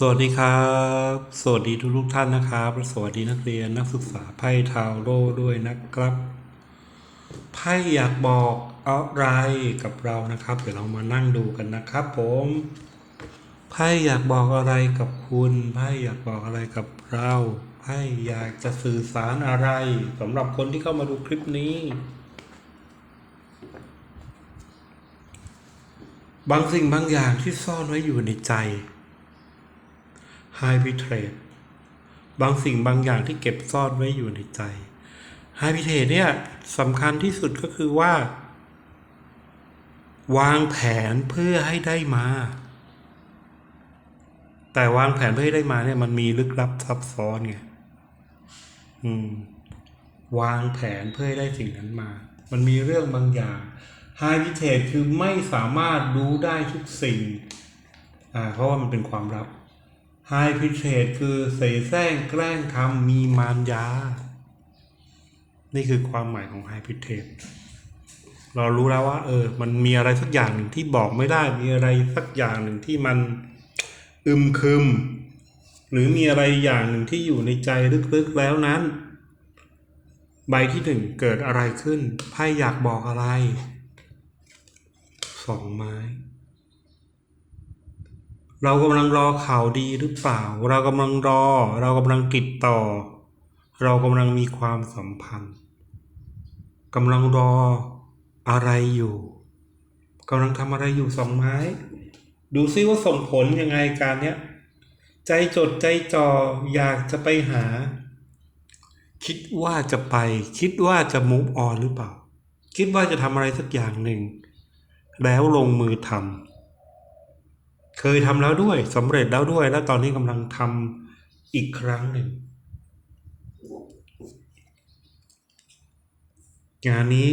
สวัสดีครับ สวัสดีทุกทุกท่านนะครับและสวัสดีนักเรียนนักศึกษาไพ่ทาวโร่ด้วยนะครับ ไพ่อยากบอกอะไรกับเรานะครับ เดี๋ยวเรามานั่งดูกันนะครับ ผมไพ่อยากบอกอะไรกับคุณไพ่อยากบอกอะไรกับเราไพ่อยากจะสื่อสารอะไรสำหรับคนที่เข้ามาดูคลิปนี้ บางสิ่งบางอย่างที่ซ่อนไว้อยู่ในใจ ไฮพิเทรดบางสิ่งบางอย่างที่เก็บซ่อนไว้อยู่ในใจไฮพิเทรดเนี่ยสำคัญที่สุดก็คือว่า วางแผนเพื่อให้ได้มา แต่วางแผนเพื่อให้ได้มาเนี่ยมันมีลึกลับซับซ้อนไงอืม วางแผนเพื่อให้ได้สิ่งนั้นมา มันมีเรื่องบางอย่างไฮพิเทรดคือไม่สามารถรู้ได้ทุกสิ่ง อ่า เพราะว่ามันเป็นความลับ ไฮพิเทรดคือเสแสร้งแกล้งทำมีมารยา นี่คือความหมายของไฮพิเทรดเรารู้แล้วว่า เออ มันมีอะไรสักอย่างหนึ่งที่บอกไม่ได้ มีอะไรสักอย่างหนึ่งที่มันอึมครึม หรือมีอะไรอย่างหนึ่งที่อยู่ในใจลึกๆแล้วนั้น ใบที่หนึ่งเกิดอะไรขึ้นไพ่อยากบอกอะไรสองไม้ เรากำลังรอข่าวดีหรือเปล่า เรากำลังรอ เรากำลังติดต่อ เรากำลังมีความสัมพันธ์กำลังรออะไรอยู่กำลังทำอะไรอยู่สองไม้ ดูซิว่าส่งผลยังไงการเนี้ยใจจดใจจ่ออยากจะไปหา คิดว่าจะไป คิดว่าจะมูฟออนหรือเปล่า คิดว่าจะทำอะไรสักอย่างหนึ่ง แล้วลงมือทำ เคยทำแล้วด้วยสำเร็จแล้วด้วย และตอนนี้กำลังทำอีกครั้งหนึ่ง งานนี้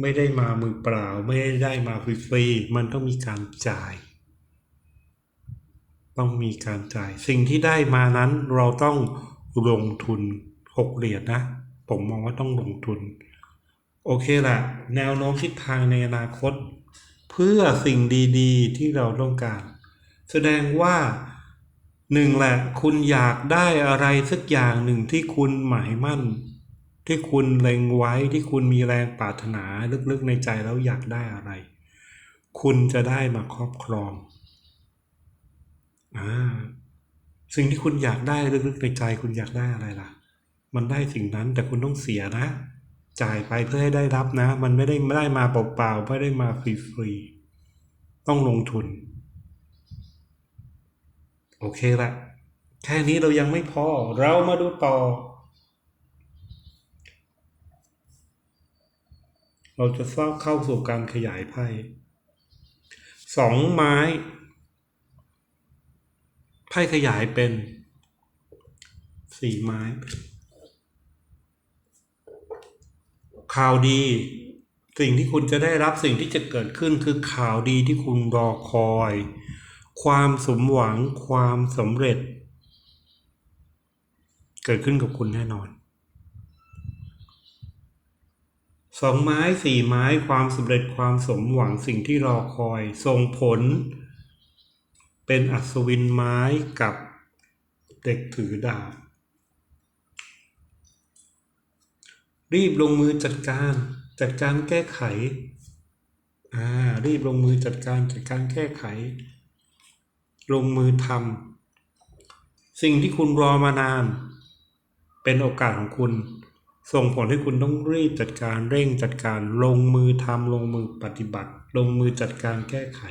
ไม่ได้มามือเปล่า ไม่ได้มาฟรีๆมันต้องมีการจ่าย ต้องมีการจ่าย สิ่งที่ได้มานั้นเราต้องลงทุนหกเหรียญนะ ผมมองว่าต้องลงทุน โอเคแหละแนวโน้มทิศทางในอนาคต เพื่อสิ่งดีๆ ที่เราต้องการ แสดงว่าหนึ่งแหละคุณอยากได้อะไรสักอย่างหนึ่งที่คุณหมายมั่น ที่คุณเล็งไว้ที่คุณมีแรงปรารถนาลึกๆในใจแล้วอยากได้อะไร คุณจะได้มาครอบครองอ่าสิ่งที่คุณอยากได้ลึกๆในใจคุณอยากได้อะไรล่ะ มันได้สิ่งนั้นแต่คุณต้องเสียนะ จ่ายไปเพื่อให้ได้รับนะ มันไม่ได้ไม่ได้มาเปล่าๆไม่ได้มาฟรีๆต้องลงทุน โอเคละแค่นี้เรายังไม่พอเรามาดูต่อ เราจะเข้าสู่การขยายไพ่สองไม้ ไพ่ขยายเป็นสี่ไม้ ข่าวดี สิ่งที่คุณจะได้รับสิ่งที่จะเกิดขึ้นคือข่าวดีที่คุณรอคอย ความสมหวังความสำเร็จ เกิดขึ้นกับคุณแน่นอนสองไม้สี่ไม้ความสำเร็จความสมหวังสิ่งที่รอคอยส่งผล เป็นอัศวินไม้กับเด็กถือดาบ รีบลงมือจัดการ จัดการแก้ไขอ่ารีบลงมือจัดการจัดการแก้ไข ลงมือทำสิ่งที่คุณรอมานาน เป็นโอกาสของคุณ ส่งผลให้คุณต้องรีบจัดการเร่งจัดการลงมือทำลงมือปฏิบัติ ลงมือจัดการแก้ไข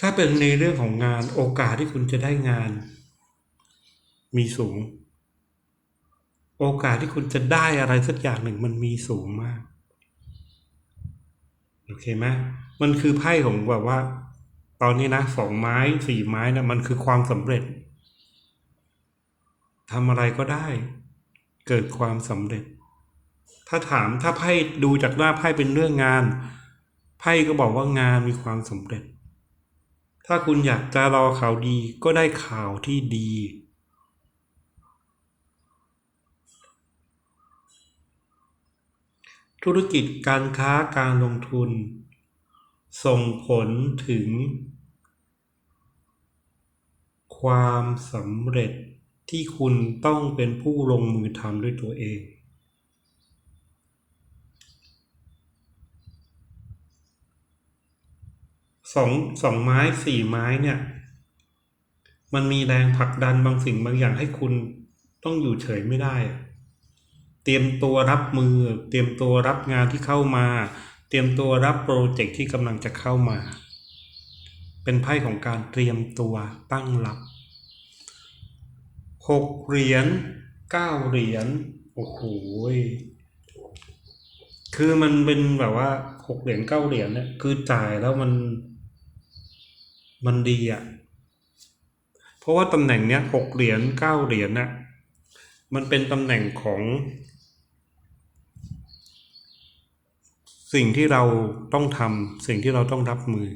ถ้าเป็นในเรื่องของงานโอกาสที่คุณจะได้งาน มีสูง โอกาสที่คุณจะได้อะไรสักอย่างหนึ่งมันมีสูงมาก โอเคไหมมันคือไพ่ของแบบว่า ตอนนี้นะสองไม้สี่ไม้นะมันคือความสำเร็จทำอะไรก็ได้ เกิดความสำเร็จ ถ้าถามถ้าไพ่ดูจากหน้าไพ่เป็นเรื่องงาน ไพ่ก็บอกว่างานมีความสำเร็จ ถ้าคุณอยากจะรอข่าวดีก็ได้ข่าวที่ดี ธุรกิจการค้าการลงทุน ส่งผลถึง ความสำเร็จที่คุณต้องเป็นผู้ลงมือทำด้วยตัวเองสองสองไม้สี่ไม้เนี่ย มันมีแรงผลักดันบางสิ่งบางอย่างให้คุณต้องอยู่เฉยไม่ได้อะ เตรียมตัวรับมือ เตรียมตัวรับงานที่เข้ามา เตรียมตัวรับโปรเจกต์ที่กำลังจะเข้ามา เป็นไพ่ของการเตรียมตัวตั้งรับหกเหรียญเก้าเหรียญโอ้โหคือมันเป็นแบบว่าหกเหรียญเก้าเหรียญเนี่ยคือจ่ายแล้วมัน มันดีอะ่ะ เพราะว่าตำแหน่งเนี้ยหกเหรียญเก้าเหรียญน่ะมันเป็นตำแหน่งของ สิ่งที่เราต้องทำสิ่งที่เราต้องรับมือ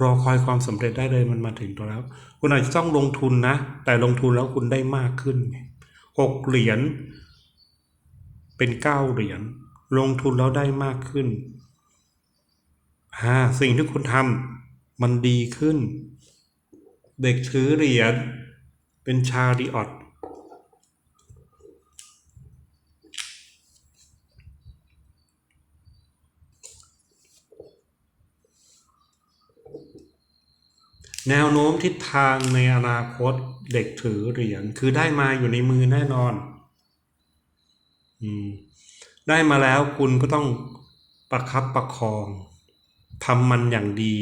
รอคอยความสำเร็จได้เลยมันมาถึงตัวแล้ว คุณอาจจะต้องลงทุนนะ แต่ลงทุนแล้วคุณได้มากขึ้นหกเหรียญเป็นเก้าเหรียญลงทุนแล้วได้มากขึ้นอ่าสิ่งที่คุณทำมันดีขึ้น เด็กถือเหรียญเป็นชาริออต แนวโน้มทิศทางในอนาคตเด็กถือเหรียญคือได้มาอยู่ในมือแน่นอนอืมได้มาแล้วคุณก็ต้องประคับประคองทำมันอย่างดี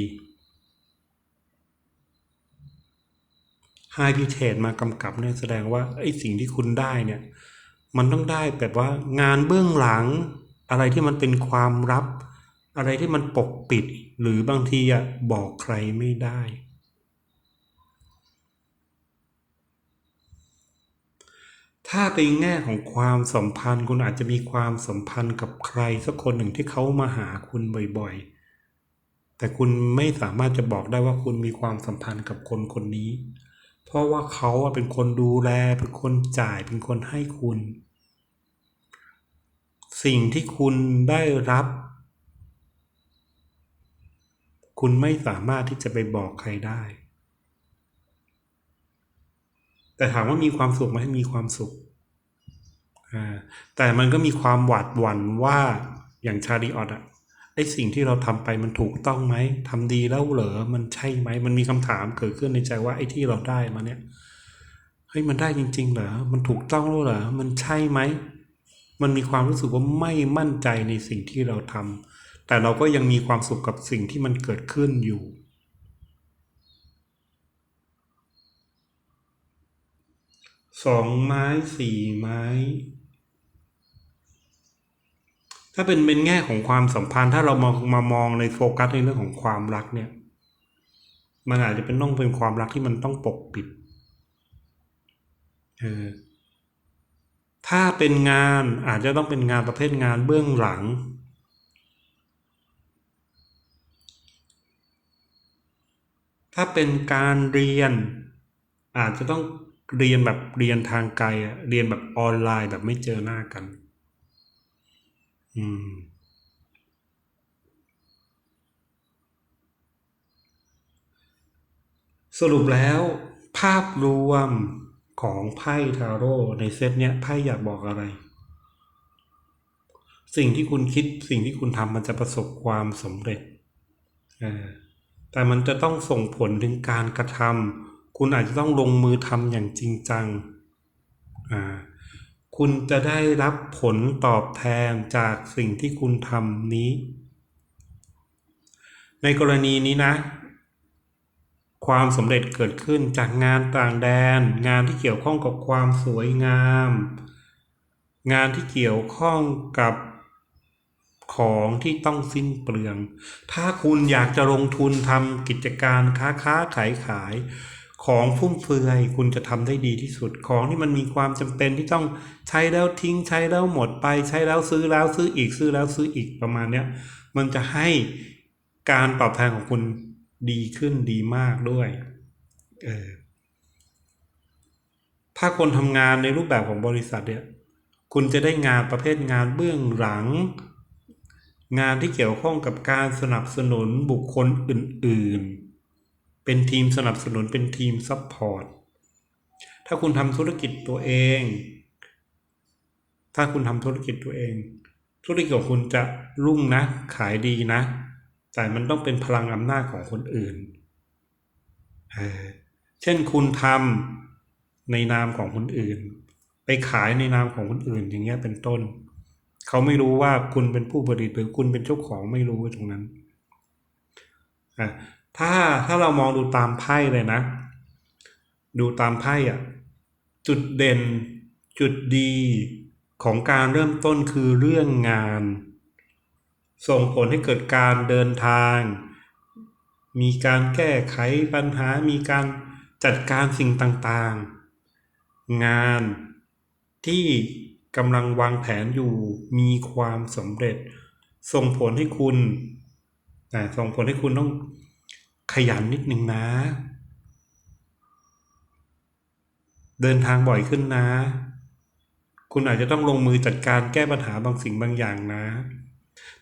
ไฮพิเทตมากำกับเนี่ยแสดงว่าไอ้สิ่งที่คุณได้เนี่ย มันต้องได้แบบว่างานเบื้องหลัง อะไรที่มันเป็นความลับ อะไรที่มันปกปิด หรือบางทีอะบอกใครไม่ได้ ถ้าเป็นแง่ของความสัมพันธ์ คุณอาจจะมีความสัมพันธ์กับใครสักคนหนึ่งที่เขามาหาคุณบ่อยๆ แต่คุณไม่สามารถจะบอกได้ว่าคุณมีความสัมพันธ์กับคนคนนี้ เพราะว่าเขาเป็นคนดูแล เป็นคนจ่ายเป็นคนให้คุณ สิ่งที่คุณได้รับ คุณไม่สามารถที่จะไปบอกใครได้ แต่ถามว่ามีความสุขไหมมีความสุข แต่มันก็มีความหวาดหวั่นว่าอย่างชาดีออดอะไอสิ่งที่เราทำไปมันถูกต้องไหมทำดีแล้วเหรอมันใช่ไหมมันมีคำถามเกิดขึ้นในใจว่าไอ้ที่เราได้มาเนี่ยเฮ้ยมันได้จริง ๆ เหรอมันถูกต้องแล้วเหรอมันใช่ไหมมันมีความรู้สึกว่าไม่มั่นใจในสิ่งที่เราทำแต่เราก็ยังมีความสุขกับสิ่งที่มันเกิดขึ้นอยู่ สองไม้สี่ไม้ ถ้าเป็นเป็นแง่ของความสัมพันธ์ ถ้าเรามามามองในโฟกัสในเรื่องของความรักเนี่ย มันอาจจะเป็นต้องเป็นความรักที่มันต้องปกปิดเออถ้าเป็นงานอาจจะต้องเป็นงานประเภทงานเบื้องหลัง ถ้าเป็นการเรียนอาจจะต้อง เรียนแบบเรียนทางไกลอะเรียนแบบออนไลน์แบบไม่เจอหน้ากัน อืม สรุปแล้ว ภาพรวมของไพ่ทาโร่ในเซตเนี้ยไพ่อยากบอกอะไร สิ่งที่คุณคิดสิ่งที่คุณทำมันจะประสบความสำเร็จแต่มันจะต้องส่งผลถึงการกระทำ คุณอาจจะต้องลงมือทำอย่างจริงจัง คุณจะได้รับผลตอบแทนจากสิ่งที่คุณทำนี้ ในกรณีนี้นะ ความสำเร็จเกิดขึ้นจากงานต่างแดน งานที่เกี่ยวข้องกับความสวยงาม งานที่เกี่ยวข้องกับของที่ต้องสิ้นเปลือง ถ้าคุณอยากจะลงทุนทำกิจการค้าค้าขายขาย ของฟุ่มเฟือยคุณจะทำได้ดีที่สุดของที่มันมีความจำเป็นที่ต้องใช้แล้วทิ้งใช้แล้วหมดไปใช้แล้วซื้อแล้วซื้ออีกซื้อแล้วซื้ออีกประมาณเนี้ยมันจะให้การตอบแทนของคุณดีขึ้นดีมากด้วยเออถ้าคนทำงานในรูปแบบของบริษัทเนี่ย คุณจะได้งานประเภทงานเบื้องหลัง งานที่เกี่ยวข้องกับการสนับสนุนบุคคลอื่น เป็นทีมสนับสนุนเป็นทีมซัพพอร์ตถ้าคุณทำธุรกิจตัวเอง ถ้าคุณทำธุรกิจตัวเอง ธุรกิจของคุณจะรุ่งนะ ขายดีนะ แต่มันต้องเป็นพลังอำนาจของคนอื่นเเช่นคุณทำในนามของคนอื่น ไปขายในนามของคนอื่น อย่างเงี้ยเป็นต้น เขาไม่รู้ว่าคุณเป็นผู้ผลิตหรือคุณเป็นเจ้าของไม่รู้ตรงนั้น ถ้าถ้าเรามองดูตามไพ่เลยนะ ดูตามไพ่อะจุดเด่นจุดดีของการเริ่มต้นคือเรื่องงาน ส่งผลให้เกิดการเดินทาง มีการแก้ไขปัญหา มีการจัดการสิ่งต่างๆ งานที่กำลังวางแผนอยู่มีความสำเร็จ ส่งผลให้คุณอ่าส่งผลให้คุณต้อง ขยันนิดนึงนะ เดินทางบ่อยขึ้นนะ คุณอาจจะต้องลงมือจัดการแก้ปัญหาบางสิ่งบางอย่างนะ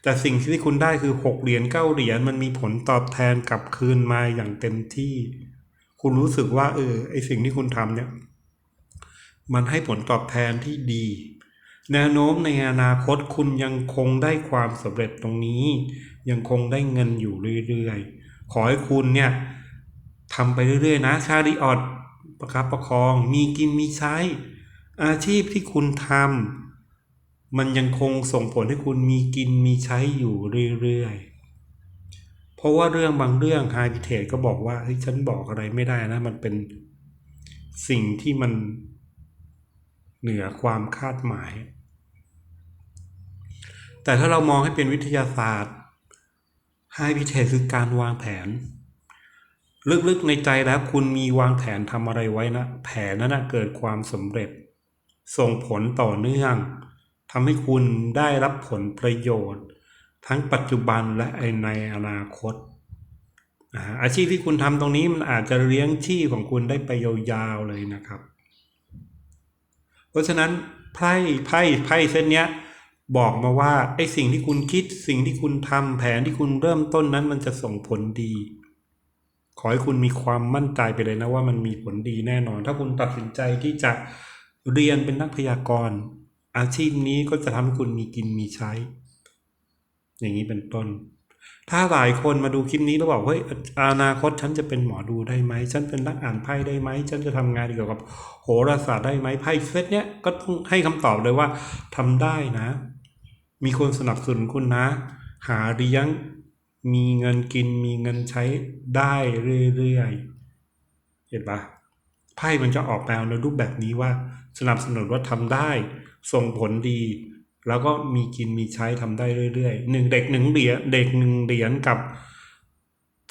แต่สิ่งที่คุณได้คือหกเหรียญเก้าเหรียญมันมีผลตอบแทนกลับคืนมาอย่างเต็มที่ คุณรู้สึกว่า เออไอสิ่งที่คุณทำเนี่ย มันให้ผลตอบแทนที่ดีแนวโน้มในอนาคตคุณยังคงได้ความสำเร็จตรงนี้ ยังคงได้เงินอยู่เรื่อยๆ ขอให้คุณเนี่ยทำไปเรื่อยๆนะชาดิออดประคับประคองมีกินมีใช้ อาชีพที่คุณทำมันยังคงส่งผลให้คุณมีกินมีใช้อยู่เรื่อยๆ เพราะว่าเรื่องบางเรื่องไฮพิเทก็บอกว่าเฮ้ยฉันบอกอะไรไม่ได้นะ มันเป็นสิ่งที่มันเหนือความคาดหมาย แต่ถ้าเรามองให้เป็นวิทยาศาสตร์ ไฮพิเทคือการวางแผน ลึกๆในใจแล้วคุณมีวางแผนทำอะไรไว้นะ แผนนั้นนะเกิดความสำเร็จ ส่งผลต่อเนื่องทำให้คุณได้รับผลประโยชน์ ทั้งปัจจุบันและในอนาคตอาชีพที่คุณทำตรงนี้มันอาจจะเลี้ยงชีพของคุณได้ไปยาวๆเลยนะครับ เพราะฉะนั้นไพ่ไพ่ไพ่เส้นเนี้ย บอกมาว่าไอ้สิ่งที่คุณคิดสิ่งที่คุณทำแผนที่คุณเริ่มต้นนั้นมันจะส่งผลดี ขอให้คุณมีความมั่นใจไปเลยนะว่ามันมีผลดีแน่นอน ถ้าคุณตัดสินใจที่จะเรียนเป็นนักพยากรณ์อาชีพนี้ก็จะทำให้คุณมีกินมีใช้ อย่างนี้เป็นต้น ถ้าหลายคนมาดูคลิปนี้แล้วบอกเฮ้ยอนาคตฉันจะเป็นหมอดูได้ไหมฉันเป็นนักอ่านไพ่ได้ไหมฉันจะทำงานเกี่ยวกับโหราศาสตร์ได้ไหมไพ่เซตเนี้ยก็ต้องให้คำตอบเลยว่าทำได้นะ มีคนสนับสนุนคุณนะ หาเลี้ยงมีเงินกินมีเงินใช้ได้เรื่อยๆเห็นปะไพ่มันจะออกแนวในรูปแบบนี้ว่า สนับสนุนว่าทำได้ ส่งผลดี แล้วก็มีกินมีใช้ทำได้เรื่อยๆหนึ่งเด็กหนึ่งเหรียญเด็กหนึ่งเหรียญกับ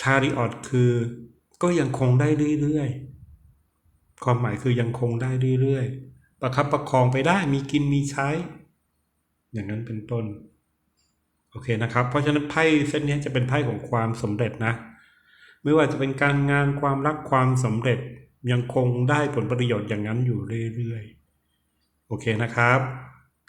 ชาริออตคือ ก็ยังคงได้เรื่อยๆความหมายคือยังคงได้เรื่อยๆประคับประคองไปได้มีกินมีใช้ อย่างนั้นเป็นต้นโอเคนะครับ เพราะฉะนั้นไพ่เส้นนี้จะเป็นไพ่ของความสำเร็จนะ ไม่ว่าจะเป็นการงานความรักความสำเร็จยังคงได้ผลประโยชน์อย่างนั้นอยู่เรื่อยๆ โอเคนะครับ